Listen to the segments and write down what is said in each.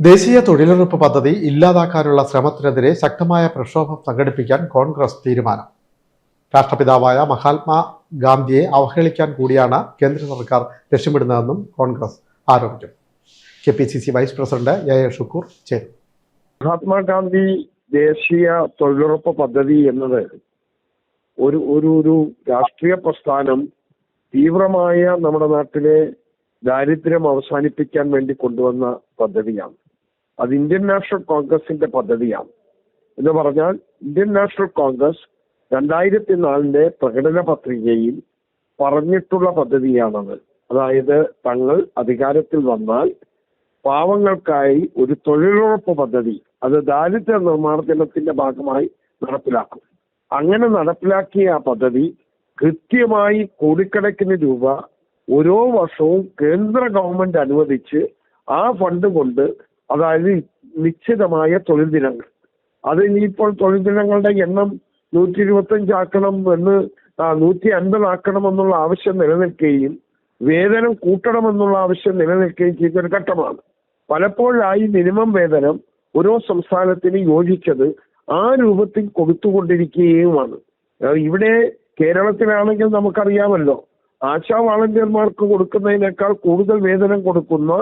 ദേശീയ തൊഴിലുറപ്പ് പദ്ധതി ഇല്ലാതാക്കാനുള്ള ശ്രമത്തിനെതിരെ ശക്തമായ പ്രക്ഷോഭം സംഘടിപ്പിക്കാൻ കോൺഗ്രസ് തീരുമാനം. രാഷ്ട്രപിതാവായ മഹാത്മാ ഗാന്ധിയെ അവഹേളിക്കാൻ കൂടിയാണ് കേന്ദ്ര സർക്കാർ ലക്ഷ്യമിടുന്നതെന്നും കോൺഗ്രസ് ആരോപിച്ചു. K P C C vice president A A Shukoor ചേരും മഹാത്മാഗാന്ധി ദേശീയ തൊഴിലുറപ്പ് പദ്ധതി എന്നത് ഒരു ഒരു ഒരു രാഷ്ട്രീയ പ്രസ്ഥാനം തീവ്രമായ നമ്മുടെ നാട്ടിലെ ദാരിദ്ര്യം അവസാനിപ്പിക്കാൻ വേണ്ടി കൊണ്ടുവന്ന പദ്ധതിയാണ്. അത് ഇന്ത്യൻ നാഷണൽ കോൺഗ്രസിന്റെ പദ്ധതിയാണ്. എന്ന് പറഞ്ഞാൽ ഇന്ത്യൻ നാഷണൽ കോൺഗ്രസ് രണ്ടായിരത്തി നാലിന്റെ പ്രകടന പത്രികയിൽ പറഞ്ഞിട്ടുള്ള പദ്ധതിയാണത്. അതായത് തങ്ങൾ അധികാരത്തിൽ വന്നാൽ പാവങ്ങൾക്കായി ഒരു തൊഴിലുറപ്പ് പദ്ധതി അത് ദാരിദ്ര്യ നിർമ്മാർജനത്തിന്റെ ഭാഗമായി നടപ്പിലാക്കും. അങ്ങനെ നടപ്പിലാക്കിയ ആ പദ്ധതി കൃത്യമായി കോടിക്കണക്കിന് രൂപ ഓരോ വർഷവും കേന്ദ്ര ഗവൺമെന്റ് അനുവദിച്ച് ആ ഫണ്ട് കൊണ്ട് അതായത് നിശ്ചിതമായ തൊഴിൽ ദിനങ്ങൾ. അത് ഇനിയിപ്പോൾ തൊഴിൽ ദിനങ്ങളുടെ എണ്ണം നൂറ്റി ഇരുപത്തഞ്ച് ആക്കണം എന്ന് നൂറ്റി അൻപത് ആക്കണമെന്നുള്ള ആവശ്യം നിലനിൽക്കുകയും വേതനം കൂട്ടണമെന്നുള്ള ആവശ്യം നിലനിൽക്കുകയും ചെയ്തൊരു ഘട്ടമാണ്. പലപ്പോഴായി മിനിമം വേതനം ഓരോ സംസ്ഥാനത്തിന് യോജിച്ചത് ആ രൂപത്തിൽ കൊടുത്തുകൊണ്ടിരിക്കുകയുമാണ്. ഇവിടെ കേരളത്തിലാണെങ്കിൽ നമുക്കറിയാമല്ലോ ആശാ വാളണ്ടിയർമാർക്ക് കൊടുക്കുന്നതിനേക്കാൾ കൂടുതൽ വേതനം കൊടുക്കുന്ന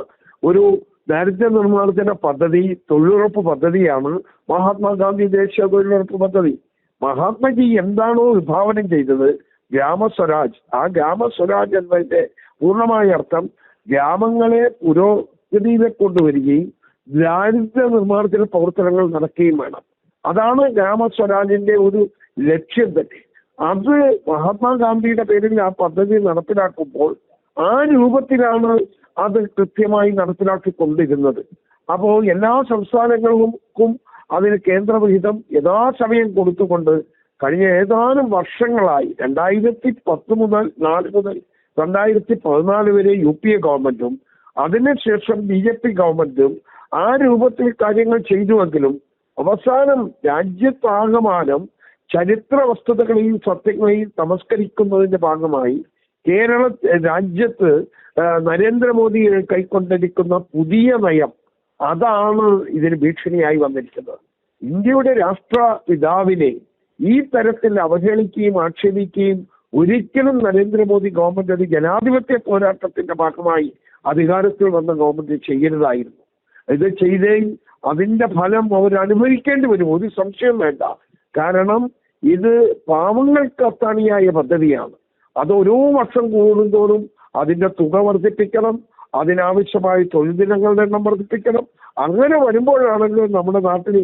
ഒരു ദാരിദ്ര്യ നിർമ്മാർജന പദ്ധതി തൊഴിലുറപ്പ് പദ്ധതിയാണ് മഹാത്മാഗാന്ധി ദേശീയ തൊഴിലുറപ്പ് പദ്ധതി. മഹാത്മജി എന്താണോ വിഭാവനം ചെയ്തത്? ഗ്രാമസ്വരാജ് ആ ഗ്രാമസ്വരാജ് എന്നതിന്റെ പൂർണമായ അർത്ഥം ഗ്രാമങ്ങളെ പുരോഗതിയിലെ കൊണ്ടുവരികയും ദാരിദ്ര്യ നിർമ്മാർജന പ്രവർത്തനങ്ങൾ നടക്കുകയും വേണം. അതാണ് ഗ്രാമസ്വരാജിന്റെ ഒരു ലക്ഷ്യം തന്നെ. അത് മഹാത്മാഗാന്ധിയുടെ പേരിൽ ആ പദ്ധതി നടപ്പിലാക്കുമ്പോൾ ആ രൂപത്തിലാണ് അത് കൃത്യമായി നടപ്പിലാക്കിക്കൊണ്ടിരുന്നത്. അപ്പോൾ എല്ലാ സംസ്ഥാനങ്ങൾക്കും അതിന് കേന്ദ്രവിഹിതം യഥാസമയം കൊടുത്തുകൊണ്ട് കഴിഞ്ഞ ഏതാനും വർഷങ്ങളായി രണ്ടായിരത്തി പത്ത് മുതൽ നാല് മുതൽ രണ്ടായിരത്തി പതിനാല് വരെ യു പി എ ഗവൺമെന്റും അതിനുശേഷം ബി ജെ പി ഗവൺമെന്റും ആ രൂപത്തിൽ കാര്യങ്ങൾ ചെയ്തുവെങ്കിലും അവസാനം രാജ്യത്താകമാനം ചരിത്ര വസ്തുതകളെയും സത്യങ്ങളെയും തമസ്കരിക്കുന്നതിന്റെ ഭാഗമായി കേരള രാജ്യത്ത് നരേന്ദ്രമോദി കൈക്കൊണ്ടിരിക്കുന്ന പുതിയ നയം അതാണ് ഇതിന് ഭീഷണിയായി വന്നിരിക്കുന്നത്. ഇന്ത്യയുടെ രാഷ്ട്ര പിതാവിനെ ഈ തരത്തിൽ അവഹേളിക്കുകയും ആക്ഷേപിക്കുകയും ഒരിക്കലും നരേന്ദ്രമോദി ഗവൺമെന്റ് അത് ജനാധിപത്യ പോരാട്ടത്തിന്റെ ഭാഗമായി അധികാരത്തിൽ വന്ന ഗവൺമെന്റ് ചെയ്യരുതായിരുന്നു. ഇത് ചെയ്തേ അതിന്റെ ഫലം അവർ അനുഭവിക്കേണ്ടി വരും. ഒരു സംശയം വേണ്ട. കാരണം ഇത് പാവങ്ങൾക്ക് അത്താണിയായ പദ്ധതിയാണ്. അത് ഓരോ വർഷം കൂടുന്തോറും അതിന്റെ തുക വർദ്ധിപ്പിക്കണം അതിനാവശ്യമായ തൊഴിൽ ദിനങ്ങളുടെ എണ്ണം വർദ്ധിപ്പിക്കണം. അങ്ങനെ വരുമ്പോഴാണല്ലോ നമ്മുടെ നാട്ടിൽ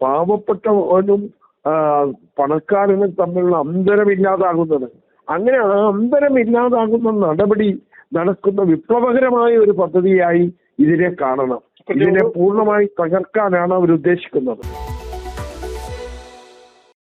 പാവപ്പെട്ടവനും പണക്കാരനും തമ്മിലുള്ള അന്തരം ഇല്ലാതാകുന്നത്. അങ്ങനെ ആ അന്തരം ഇല്ലാതാകുന്ന നടപടി നടക്കുന്ന വിപ്ലവകരമായ ഒരു പദ്ധതിയായി ഇതിനെ കാണണം. ഇതിനെ പൂർണമായി തകർക്കാനാണ് അവർ ഉദ്ദേശിക്കുന്നത്.